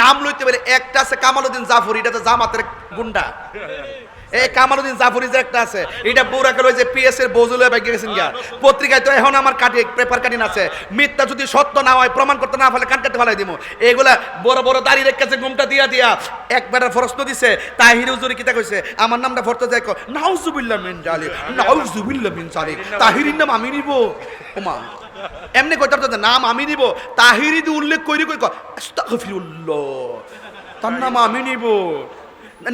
নাম লইতে পারে একটা আছে কামালউদ্দিন জাফর এটা তো জামাতের গুন্ডা। এই কামালউদ্দিন জাফরি যে একটা আছে এটা বউরা গেল যে পিএস এর বজুলে বাইকে গেছেন গিয়া। পত্রিকায় তো এখন আমার কাটি পেপার কাটিন আছে। মিথ্যা যদি সত্য না হয় প্রমাণ করতে না পারলে কাটতে ফেলাই দিব এগুলা বড় বড় দাড়ি রেখেছে ঘুমটা দিয়া দিয়া একবার প্রশ্ন দিছে তাহির হুজুরি কিতা কইছে? আমার নামটা ভরতে যায় কো, নাউজুবিল্লাহ মিন জালিক নাউজুবিল্লাহ মিন জালিক তাহিরির নাম আমি নিব। ওমা এমনি কইতার তো নাম আমি নিব তাহিরি দি উল্লেখ কইরি কই কয়, আস্তাগফিরুল্লাহ তার নাম আমি নিব।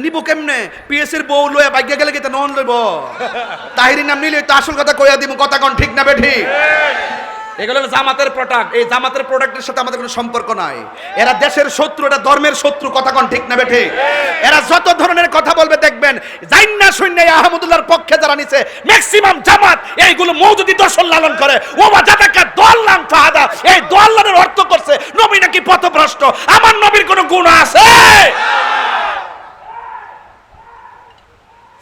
নিব কেমনে? পিএস এর বউ লয়ে বাইকে গেলে কি নন লইব? তাহিরি নাম নিলে তো আসল কথা কইয়া দিব কথা কোন ঠিক না বে ঠিক এগুলো জামাতের প্রোডাক্ট এই জামাতের প্রোডাক্টের সাথে আমাদের কোনো সম্পর্ক নাই। এরা দেশের শত্রু এটা ধর্মের শত্রু কথা কোন ঠিক না বে ঠিক এরা যত ধরনের কথা বলবে দেখবেন জাইন্না শূন্য আহমদুল্লাহর পক্ষে যারা নিছে ম্যাক্সিমাম জামাত এইগুলো মৌজুদি দর্শন লালন করে। ও বা জাতাকা দোয়াল্লাম ফাহাদা এই দোয়াল্লানের অর্থ করছে নবী নাকি পথভ্রষ্ট। আমার নবীর কোনো গুণ আছে?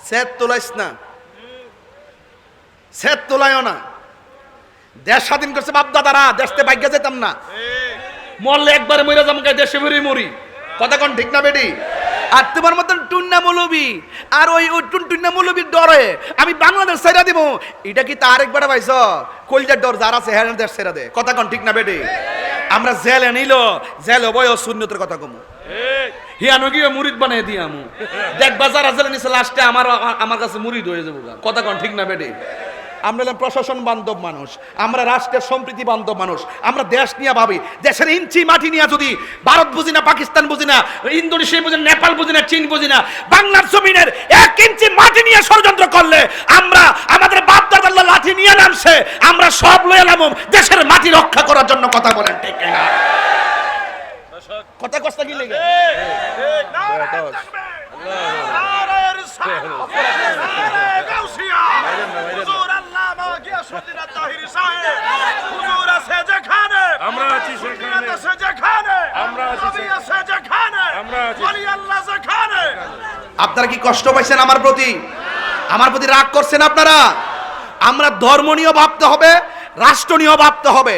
সেত তোলাইস না। সেত তোলাইও না। দেশ স্বাধীন করছে বাপ দাদারা দেশতে ভাগ্যে যেতাম না। মরলে একবারে মরে যাব দেশে বেরিয়ে মরি। কথা কোন ঠিক না বেডি আর তোমার মতন টুন্না মৌলবি, আর ওই ওই টুন টুন্না মৌলবির ডরে আমি বাংলাদেশ ছেড়া দিব এটা কি তার একবার পাইছ? কলজার ডর যারা আছে হ্যাঁ দেশ ছেড়া দে। কথা কন ঠিক না বেডি আমরা জেলে নিল, জেল বয় শূন্যতের কথা কমু। হিয়ানো গিয়ে মুরিদ বানিয়ে দিয়ে আমু দেখ, বাজার আজলে নিচে লাস্টে আমার আমার কাছে মুরিদ হয়ে যাব কথা কন ঠিক না বেডি আমরা হলাম প্রশাসন বান্ধব মানুষ আমরা রাষ্ট্রের সম্প্রীতি বান্ধব মানুষ আমরা দেশ নিয়ে ভাবি দেশের ইঞ্চি মাটি নিয়ে যদি ভারত বুঝি না পাকিস্তান বুঝি না ইন্দোনেশিয়া বুঝি না নেপাল বুঝি না চীন বুঝি না বাংলার জমিনের এক ইঞ্চি মাটি নিয়ে ষড়যন্ত্র করলে আমরা আমাদের বাপ দাদাল্লা লাঠি নিয়ে নামছে আমরা সব লয়ে এলাম দেশের মাটি রক্ষা করার জন্য কথা বলেন ঠিক না কথা কষ্ট কি লেগে? আমরা আছি সেখানে। আমরা আছি সেখানে। আমরা আছি আপনারা কি কষ্ট পাইছেন আমার প্রতি? আমার প্রতি রাগ করছেন আপনারা? আমরা ধর্ম নিয়েও ভাবতে হবে রাষ্ট্র নিয়েও ভাবতে হবে।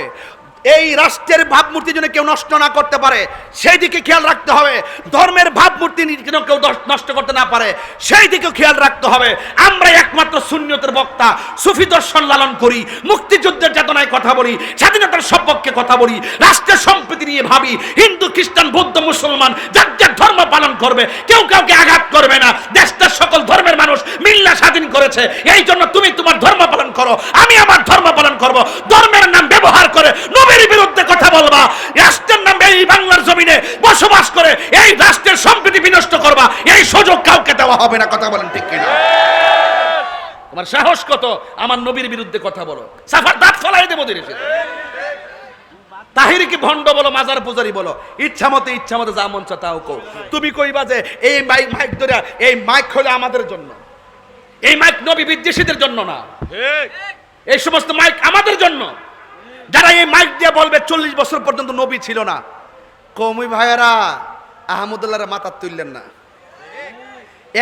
এই রাষ্ট্রের ভাবমূর্তি যেন কেউ নষ্ট না করতে পারে। সেই দিকে খেয়াল রাখতে হবে। ধর্মের ভাবমূর্তি যেন কেউ নষ্ট করতে না পারে সেই দিকে খেয়াল রাখতে হবে। আমরা একমাত্র শূন্যতের বক্তা, সুফি দর্শন লালন করি, মুক্তিযুদ্ধের চেতনায় কথা বলি, স্বাধীনতার সপক্ষে কথা বলি রাষ্ট্রের সম্প্রীতি নিয়ে ভাবি, হিন্দু, খ্রিস্টান, বৌদ্ধ, মুসলমান, যার যার ধর্ম পালন করবে, কেউ কাউকে আঘাত করবে না। দেশটার সকল ধর্মের মানুষ মিল্লা স্বাধীন করেছে। এই জন্য তুমি তোমার ধর্ম পালন করো, আমি আমার ধর্ম পালন করব। ধর্মের নাম ব্যবহার করে নবীর বিরুদ্ধে কথা বলবা রাষ্ট্রের নামে এই বাংলার জমিনে বসবাস করে এই রাষ্ট্রের সম্প্রীতি বিনষ্ট করবা এই সুযোগ কাউকে দেওয়া হবে না কথা বলেন ঠিক কিনা? তোমার সাহস কত? আমার নবীর বিরুদ্ধে কথা বলো। সাফার দাঁত ফলাই দেবো দিনে তাহিরি কি ভণ্ড বলো মাজার পূজারি বলো ইচ্ছা মতো ইচ্ছা মতো যা মন তাও কো তুমি কইবা যে এই মাইক মাইক ধরে এই মাইক হলো আমাদের জন্য। এই মাইক নবী বিদ্বেষীদের জন্য না। এই সমস্ত মাইক আমাদের জন্য। যারা এই মাইক দিয়ে বলবে, চল্লিশ বছর পর্যন্ত নবী ছিল না। কমই ভাইয়েরা, আহমদুল্লাহর মাথা তুললেন না।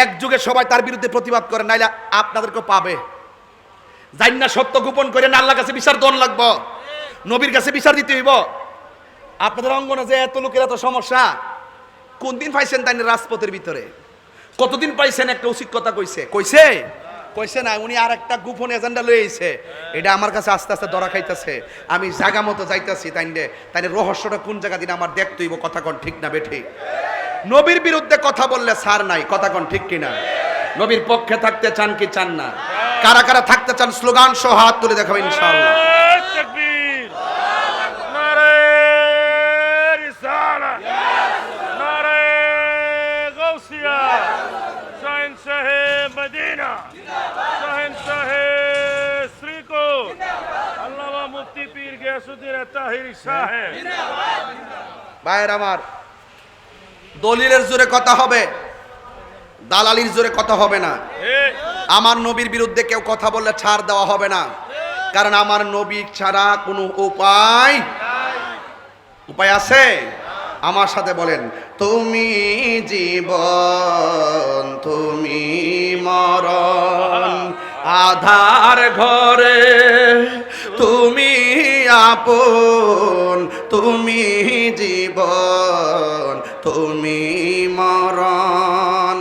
এক যুগে সবাই তার বিরুদ্ধে প্রতিবাদ করে, নাইলে আপনাদেরকে পাবে। জান না সত্য গোপন করে, না আল্লাহর কাছে বিচার দন লাগবো। নবীর কাছে বিচার দিতে হইব। আপনাদের অঙ্গনে যে এত লোকের এত সমস্যা কোন দিন পাইছেন তাই রাজপথের ভিতরে? কতদিন পাইছেন, একটা উচিত কথা কইছে? কইছে? কইছে না, উনি আর একটা গোপন এজেন্ডা লইছে এটা আমার কাছে আস্তে আস্তে ধরা খাইতেছে। আমি জায়গা মতো যাইতেছি তাই তাইলে রহস্যটা কোন জায়গা দিন আমার দেখতে হইব, কথা কোন ঠিক না বেঠি। নবীর বিরুদ্ধে কথা বললে সার নাই, কথা কন ঠিক কিনা? নবীর পক্ষে থাকতে চান কি চান না? কারা কারা থাকতে চান, স্লোগান সহ হাত তুলে দেখাবেন ইনশাআল্লাহ। তাহিরি সাহেব। ভাইয়ের আমার দলিলের জোরে কথা হবে দালালির জোরে কথা হবে না। আমার নবীর বিরুদ্ধে কেউ কথা বললে ছাড় দেওয়া হবে না। কারণ আমার নবী ছাড়া কোনো উপায় উপায় আছে? আমার সাথে বলেন তুমি জীবন তুমি মরণ আধার ঘরে আপন তুমি জীবন তুমি মরণ।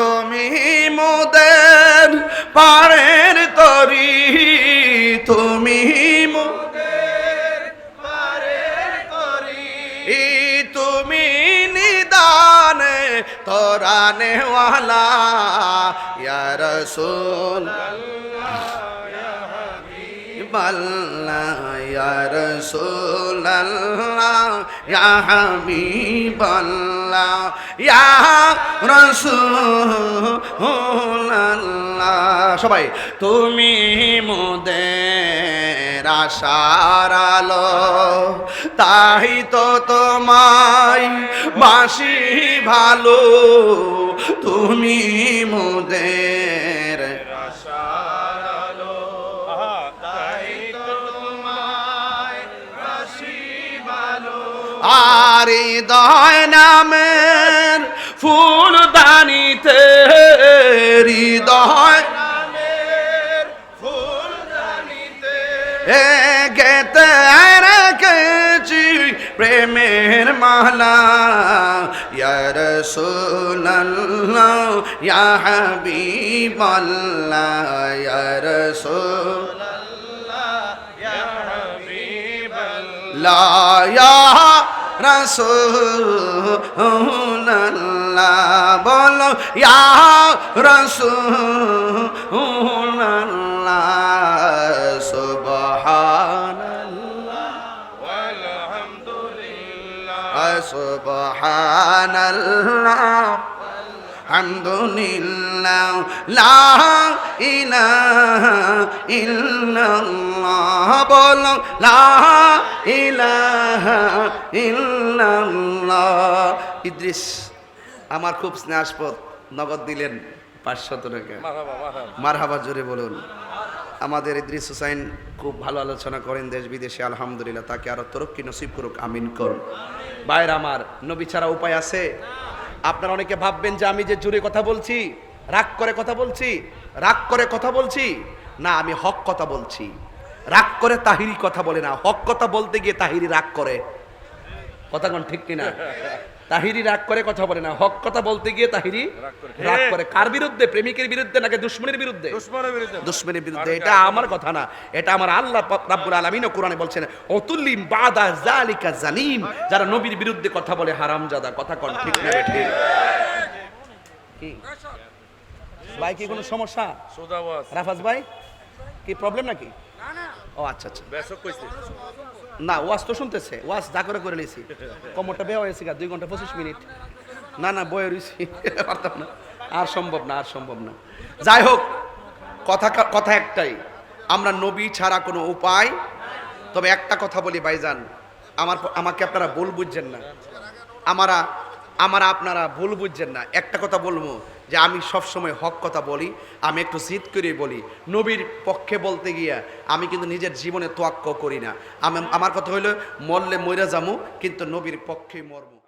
তুমি মোদের পারের তরি তুমি মোদের তোরা নেওয়ালা ইয়া রাসূল আল্লাহ ইয়া রাসূলাল্লাহ ইয়া হাবিবাল্লাহ ইয়া রাসূলাল্লাহ সবাই। তুমি মোদের আশার তাই তো তোমায় বাসি ভালো। তুমি মোদের আহা, তাই তো আর হৃদয় নামের ফুল দানিতে হৃদয় গেতে রেখেছি প্রেমের মালা। ইয়া রাসূলুল্লাহ, ইয়া হাবিবাল্লাহ, ইয়া রাসূল লা ইয়া রাসূলুল্লাহ, বলো, ইয়া রাসূলুল্লাহ। সুবহানাল্লাহ হামদুলিল্লাহ লা ইলাহা ইল্লাল্লাহ বলো লা ইলাহা ইল্লাল্লাহ। ইদ্রিস আমার খুব স্নেহাস্পদ নগদ দিলেন পাঁচশত টাকা। মারহাবা জোরে বলুন। আমাদের ইদ্রিস হুসাইন খুব ভালো আলোচনা করেন দেশ বিদেশে, আলহামদুলিল্লাহ, তাকে আরও তরক্কি নসিব করুক, আমিন করুন বাইর আমার, নবী ছাড়া উপায় আছে? আপনারা অনেকে ভাববেন যে আমি যে জোরে কথা বলছি, রাগ করে কথা বলছি, রাগ করে কথা বলছি? না, আমি হক কথা বলছি। রাগ করে তাহিরি কথা বলে না। হক কথা বলতে গিয়ে তাহিরি রাগ করে। কথা কোন ঠিক কিনা? তাহিরি রাগ করে কথা বলে না। হক কথা বলতে গিয়ে তাহিরি রাগ করে। কার। বিরুদ্ধে? প্রেমিকের বিরুদ্ধে নাকি দুশ্মনের বিরুদ্ধে? দুশ্মনের বিরুদ্ধে। দুশ্মনের বিরুদ্ধে। এটা আমার কথা না। এটা আমার আল্লাহ পাক রাব্বুল আলামিন কোরআনে বলছেন অতুল্লিম বাদা জালিকা জালিম। যারা নবীর বিরুদ্ধে কথা বলে হারামজাদা কথা কোন ঠিক না ঠিক কি? ভাই কি কোনো সমস্যা? রাফাজ ভাই কি প্রবলেম নাকি? ও আচ্ছা আচ্ছা। বেসক কইছে। না ওয়াজ তো শুনতেছে ওয়াজ যা করে করে নিয়েছি কমরটা বেয়া হয়েছে গা দুই ঘণ্টা পঁচিশ মিনিট। না না বয়ে রয়েছি পারতাম না। আর সম্ভব না আর সম্ভব না। যাই হোক কথা কথা একটাই। আমরা নবী ছাড়া কোনো উপায় তবে একটা কথা বলি ভাইজান আমার আমাকে আপনারা ভুল বুঝছেন না। আমারা আমারা আপনারা ভুল বুঝছেন না। একটা কথা বলব যে আমি সবসময় হক কথা বলি, আমি একটু জিদ করে বলি। নবীর পক্ষে বলতে গিয়া আমি কিন্তু নিজের জীবনে তোয়াক্ক করি না। আমি, আমার কথা হইল, মরলে মইরা যামু, কিন্তু নবীর পক্ষে মরবো